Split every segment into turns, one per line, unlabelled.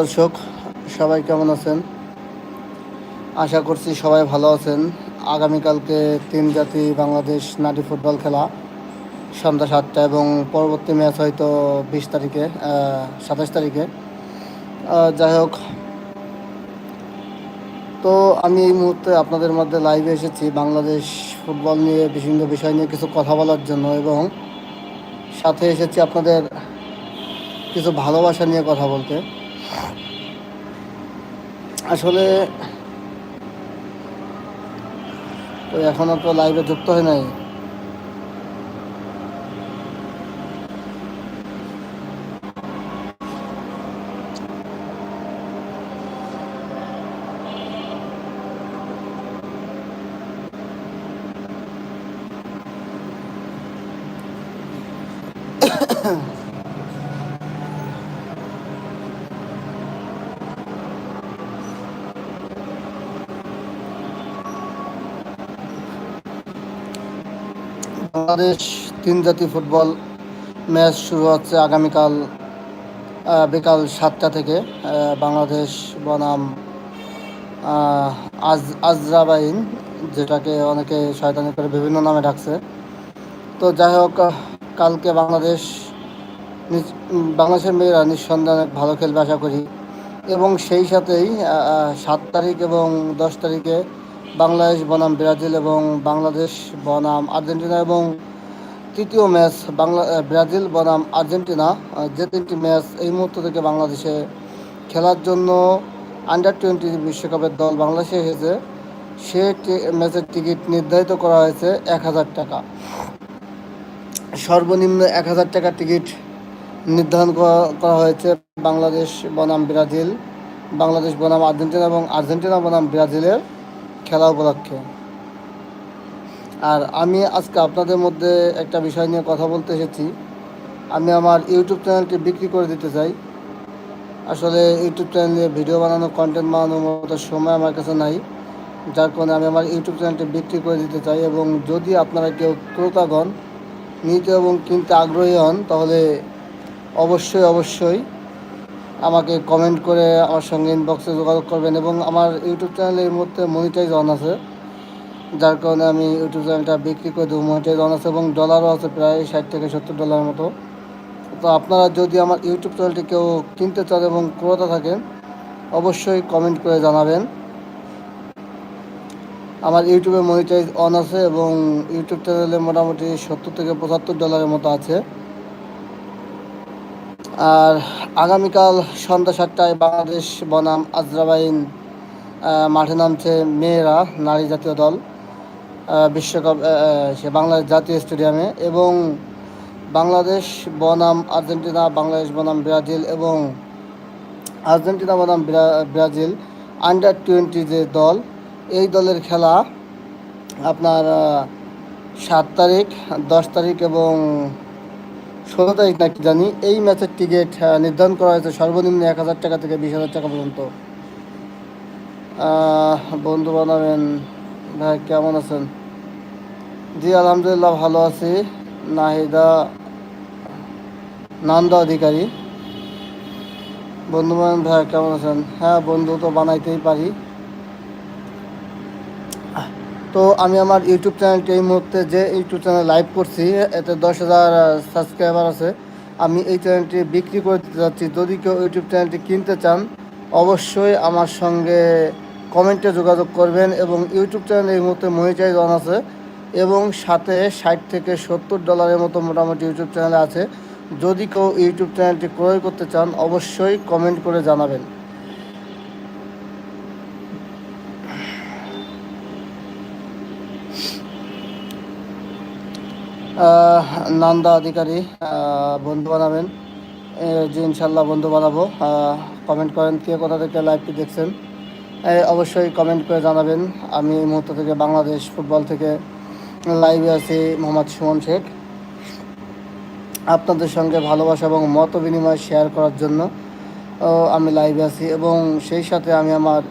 দর্শক, সবাই কেমন আছেন? আশা করছি সবাই ভালো আছেন। আগামীকালকে তিন জাতি বাংলাদেশ নারী ফুটবল খেলা সন্ধ্যা সাতটা এবং পরবর্তী ম্যাচ হয়তো বিশ তারিখে সাতাশ তারিখে। যাই হোক। তো আমি এই মুহূর্তে আপনাদের মধ্যে লাইভে এসেছি বাংলাদেশ ফুটবল নিয়ে, বিভিন্ন বিষয় নিয়ে কিছু কথা বলার জন্য এবং সাথে এসেছি আপনাদের কিছু ভালোবাসা নিয়ে কথা বলতে। আসলে এখনও তো লাইভে যুক্ত হয় নাই। বাংলাদেশ তিন জাতি ফুটবল ম্যাচ শুরু হচ্ছে আগামীকাল বিকাল সাতটা থেকে বাংলাদেশ বনাম আজ, আজরাবাইন, যেটাকে অনেকে শয়তানি করে বিভিন্ন নামে ডাকছে। তো যাই হোক, কালকে বাংলাদেশ বাংলাদেশের মেয়েরা নিঃসন্দেহে ভালো খেলবে আশা করি। এবং সেই সাথেই সাত তারিখ এবং দশ তারিখে বাংলাদেশ বনাম ব্রাজিল এবং বাংলাদেশ বনাম আর্জেন্টিনা এবং তৃতীয় ম্যাচ বাংলা ব্রাজিল বনাম আর্জেন্টিনা যে তিনটি ম্যাচ এই মুহূর্ত থেকে বাংলাদেশে খেলার জন্য আন্ডার টোয়েন্টি বিশ্বকাপের দল বাংলাদেশে এসেছে। সে ম্যাচের টিকিট নির্ধারিত করা হয়েছে এক হাজার টাকা। সর্বনিম্ন এক হাজার টাকা টিকিট নির্ধারণ করা হয়েছে বাংলাদেশ বনাম ব্রাজিল, বাংলাদেশ বনাম আর্জেন্টিনা এবং আর্জেন্টিনা বনাম ব্রাজিলের। খেলা উপলক্ষে। আর আমি আজকে আপনাদের মধ্যে একটা বিষয় নিয়ে কথা বলতে এসেছি। আমি আমার ইউটিউব চ্যানেলটি বিক্রি করে দিতে চাই। আসলে ইউটিউব চ্যানেলে ভিডিও বানানো কন্টেন্ট বানানোর মতো সময় আমার কাছে নাই। যার কারণে আমি আমার ইউটিউব চ্যানেলটি বিক্রি করে দিতে চাই এবং যদি আপনারা কেউ ক্রেতাগণ, নিতে এবং কিনতে আগ্রহী হন, তাহলে অবশ্যই অবশ্যই আমাকে কমেন্ট করে আমার সঙ্গে ইনবক্সে যোগাযোগ করবেন এবং আমার ইউটিউব চ্যানেলের মধ্যে মনিটাইজ অন আছে। যার কারণে আমি ইউটিউব চ্যানেলটা বিক্রি করে দেবো মনিটাইজ অন আছে এবং ডলারও আছে প্রায় ষাট থেকে সত্তর ডলারের মতো। তো আপনারা যদি আমার ইউটিউব চ্যানেলটি কেউ কিনতে চান এবং ক্রেতা থাকেন, অবশ্যই কমেন্ট করে জানাবেন। আমার ইউটিউবে মনিটাইজ অন আছে এবং ইউটিউব চ্যানেলে মোটামুটি সত্তর থেকে পঁচাত্তর ডলারের মতো আছে। আর আগামীকাল সন্ধ্যা সাতটায় বাংলাদেশ বনাম আজরাবাইন মাঠে নামছে মেয়েরা, নারী জাতীয় দল বিশ্বকাপ সে বাংলাদেশ জাতীয় স্টেডিয়ামে এবং বাংলাদেশ বনাম আর্জেন্টিনা, বাংলাদেশ বনাম ব্রাজিল এবং আর্জেন্টিনা বনাম ব্রাজিল আন্ডার টোয়েন্টি যে দল, এই দলের খেলা আপনার সাত তারিখ, দশ তারিখ এবং ষোলো তারিখ নাকি জানি? এই ম্যাচের টিকিট নির্ধারণ করা হয়েছে সর্বনিম্ন এক হাজার টাকা থেকে বিশ হাজার টাকা পর্যন্ত। বন্ধু বানাবেন, ভাই, কেমন আছেন? জি, আলহামদুলিল্লাহ, ভালো আছি। নাহিদা, নান্দা অধিকারী। বন্ধু বান্ধব ভাই, কেমন আছেন? হ্যাঁ বন্ধু তো বানাইতেই পারি। তো আমি আমার ইউটিউব চ্যানেলটি এই মুহূর্তে যে ইউটিউব চ্যানেল লাইভ করছি, এতে দশ হাজার সাবস্ক্রাইবার আছে, আমি এই চ্যানেলটি বিক্রি করে দিতে যাচ্ছি। যদি কেউ ইউটিউব চ্যানেলটি কিনতে চান, অবশ্যই আমার সঙ্গে কমেন্টে যোগাযোগ করবেন এবং ইউটিউব চ্যানেল এই মুহূর্তে মনিটাইজ অন আছে এবং সাথে ষাট থেকে সত্তর ডলারের মতো মোটামুটি ইউটিউব চ্যানেল আছে। যদি কেউ ইউটিউব চ্যানেলটি ক্রয় করতে চান, অবশ্যই কমেন্ট করে জানাবেন। নান্দা অধিকারী বন্ধু বানাবেন। যে ইনশাল্লাহ বন্ধু বানাবো। কমেন্ট করেন কে কোথা থেকে লাইভটি দেখছেন। অবশ্যই কমেন্ট করে জানাবেন। আমি এই মুহূর্ত থেকে বাংলাদেশ ফুটবল থেকে লাইভে আছি মোহাম্মদ সুমন শেখ। আপনাদের সঙ্গে ভালোবাসা এবং মত বিনিময় শেয়ার করার জন্য আমি লাইভে আছি। এবং সেই সাথে আমি আমার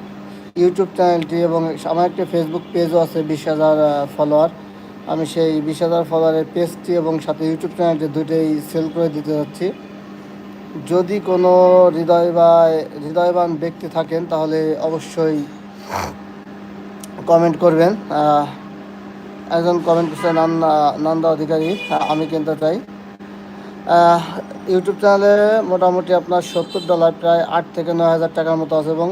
ইউটিউব চ্যানেলটি এবং আমার একটি ফেসবুক পেজও আছে, বিশ হাজার ফলোয়ার আমি সেই বিশ হাজার ফলোয়ারের পেজটি এবং সাথে ইউটিউব চ্যানেলটি দুটোই সেল করে দিতে যাচ্ছি। যদি কোনো হৃদয় বা, হৃদয়বান ব্যক্তি থাকেন, তাহলে অবশ্যই কমেন্ট করবেন। একজন কমেন্ট করছে নান্দা নন্দা অধিকারী, আমি কিনতে চাই ইউটিউব চ্যানেলে মোটামুটি আপনার সত্তর ডলার প্রায় আট থেকে নয় হাজার টাকার মতো আছে এবং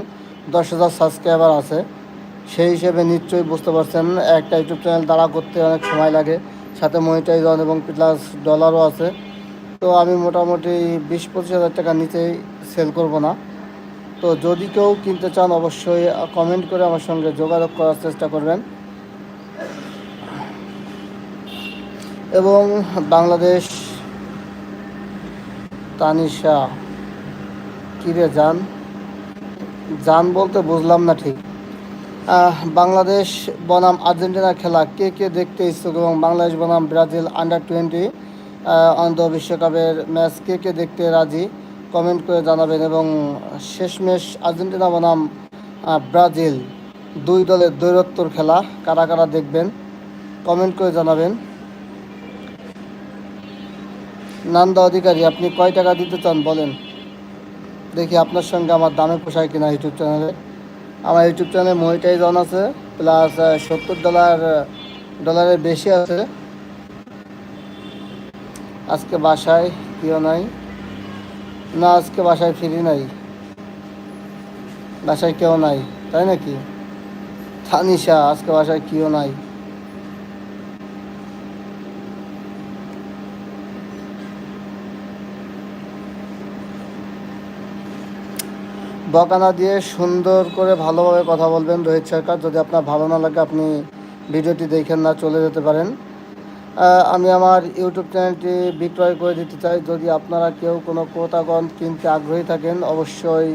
দশ হাজার সাবস্ক্রাইবার আছে। সেই হিসেবে নিশ্চয়ই বুঝতে পারছেন, একটা ইউটিউব চ্যানেল দাঁড়া করতে অনেক সময় লাগে, সাথে মনিটাইজন এবং প্লাস ডলারও আছে। তো আমি মোটামুটি বিশ পঁচিশ হাজার টাকার নিচেই সেল করব না। তো যদি কেউ কিনতে চান, অবশ্যই কমেন্ট করে আমার সঙ্গে যোগাযোগ করার চেষ্টা করবেন। এবং বাংলাদেশ, তানিশা কিরে যান যান বলতে বুঝলাম না ঠিক। বাংলাদেশ বনাম আর্জেন্টিনা খেলা কে কে দেখতে ইচ্ছুক এবং বাংলাদেশ বনাম ব্রাজিল আন্ডার টোয়েন্টি অন্ত বিশ্বকাপের ম্যাচ কে কে দেখতে রাজি কমেন্ট করে জানাবেন এবং শেষমেশ আর্জেন্টিনা বনাম ব্রাজিল দুই দলের দৈরত্বর খেলা কারা কারা দেখবেন কমেন্ট করে জানাবেন। নান্দা অধিকারী, আপনি কয় টাকা দিতে চান বলেন? দেখি আপনার সঙ্গে আমার দামে পোষায় কিনা ইউটিউব চ্যানেলে আমার ইউটিউব চ্যানেল মনিটাইজ অন আছে প্লাস সত্তর ডলার ডলারের বেশি আছে। আজকে বাসায় কেউ নাই। না, আজকে বাসায় ফিরি নাই। বাসায় কেউ নাই, তাই নাকি? থানিসা আজকে বাসায় কেউ নাই। বকানা দিয়ে সুন্দর করে ভালোভাবে কথা বলবেন রোহিত সরকার। যদি আপনার ভালো না লাগে, আপনি ভিডিওটি দেখেন না চলে যেতে পারেন। আমি আমার ইউটিউব চ্যানেলটি বিক্রয় করে দিতে চাই। যদি আপনারা কেউ কোনো ক্রেতাগণ কিনতে আগ্রহী থাকেন, অবশ্যই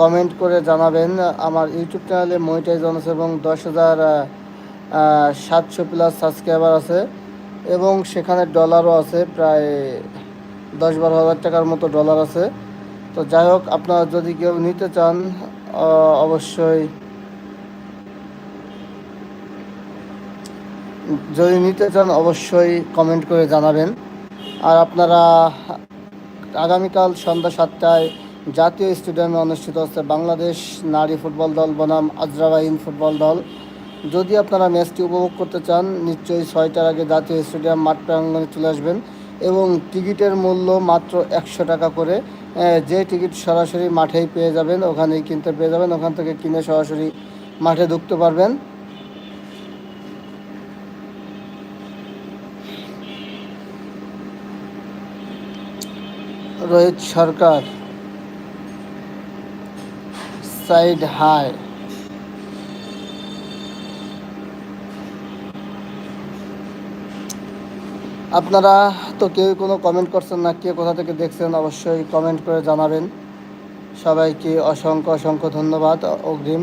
কমেন্ট করে জানাবেন। আমার ইউটিউব চ্যানেলে মনিটাইজ আছে এবং দশ হাজার সাতশো প্লাস সাবস্ক্রাইবার আছে এবং সেখানে ডলারও আছে। প্রায় দশ বারো হাজার টাকার মতো ডলার আছে। তো যাই হোক, আপনারা যদি কেউ নিতে চান অবশ্যই যদি নিতে চান, অবশ্যই কমেন্ট করে জানাবেন। আর আপনারা আগামীকাল সন্ধ্যা সাতটায় জাতীয় স্টেডিয়ামে অনুষ্ঠিত হচ্ছে বাংলাদেশ নারী ফুটবল দল বনাম আজরাবাইন ফুটবল দল। যদি আপনারা ম্যাচটি উপভোগ করতে চান, নিশ্চয়ই ছয়টার আগে জাতীয় স্টেডিয়াম মাঠ প্রাঙ্গণে চলে আসবেন এবং টিকিটের মূল্য মাত্র একশো টাকা করে। যে টিকিট সরাসরি মাঠেই পেয়ে যাবেন, ওখানেই কিনতে পেয়ে যাবেন, ওখান থেকে কিনে সরাসরি মাঠে ঢুকতে পারবেন। রোহিত সরকার, সাইড হাই। আপনারা তো কেউ কোনো কমেন্ট করছেন না, কে কোথা থেকে দেখছেন অবশ্যই কমেন্ট করে জানাবেন। সবাইকে অসংখ্য অসংখ্য ধন্যবাদ, অগ্রিম।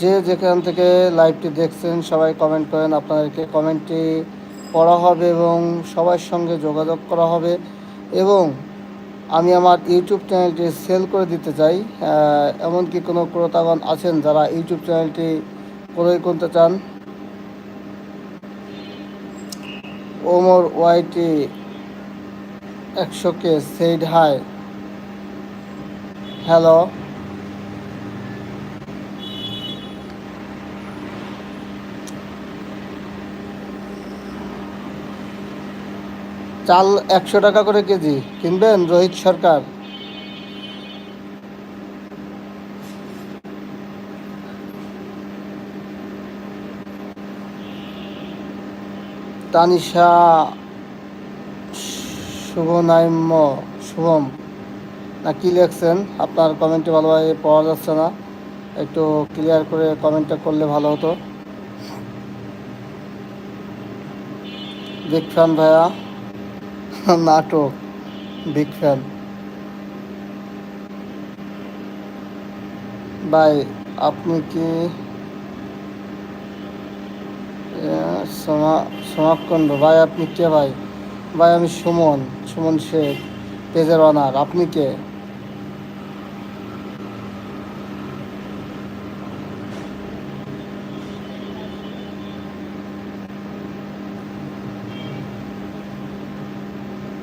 যে যেখান থেকে লাইভটি দেখছেন, সবাই কমেন্ট করেন, আপনাদেরকে কমেন্টটি পড়া হবে এবং সবার সঙ্গে যোগাযোগ করা হবে। এবং আমি আমার ইউটিউব চ্যানেলটি সেল করে দিতে চাই এমনকি কোনো ক্রেতাগণ আছেন যারা ইউটিউব চ্যানেলটি ক্রয় করতে চান ওমর ওয়াইটি একশো কে সেইড হাই। হ্যালো? চাল একশো টাকা করে কেজি কিনবেন রোহিত সরকার। তানিশা শুভনাইম্য, শুভম। না, কি লেখছেন? আপনার কমেন্টে ভালোভাবে পাওয়া যাচ্ছে না। একটু ক্লিয়ার করে কমেন্টটা করলে ভালো হতো। বিগ ফ্যান ভাইয়া, নাটক, বিগ ফ্যান। ভাই, আপনি কি আহ, সমা- সমাকন্দ ভাই আপনি কে ভাই? ভাই আমি সুমন সুমন শেখ পেজের অনার। আপনি কে?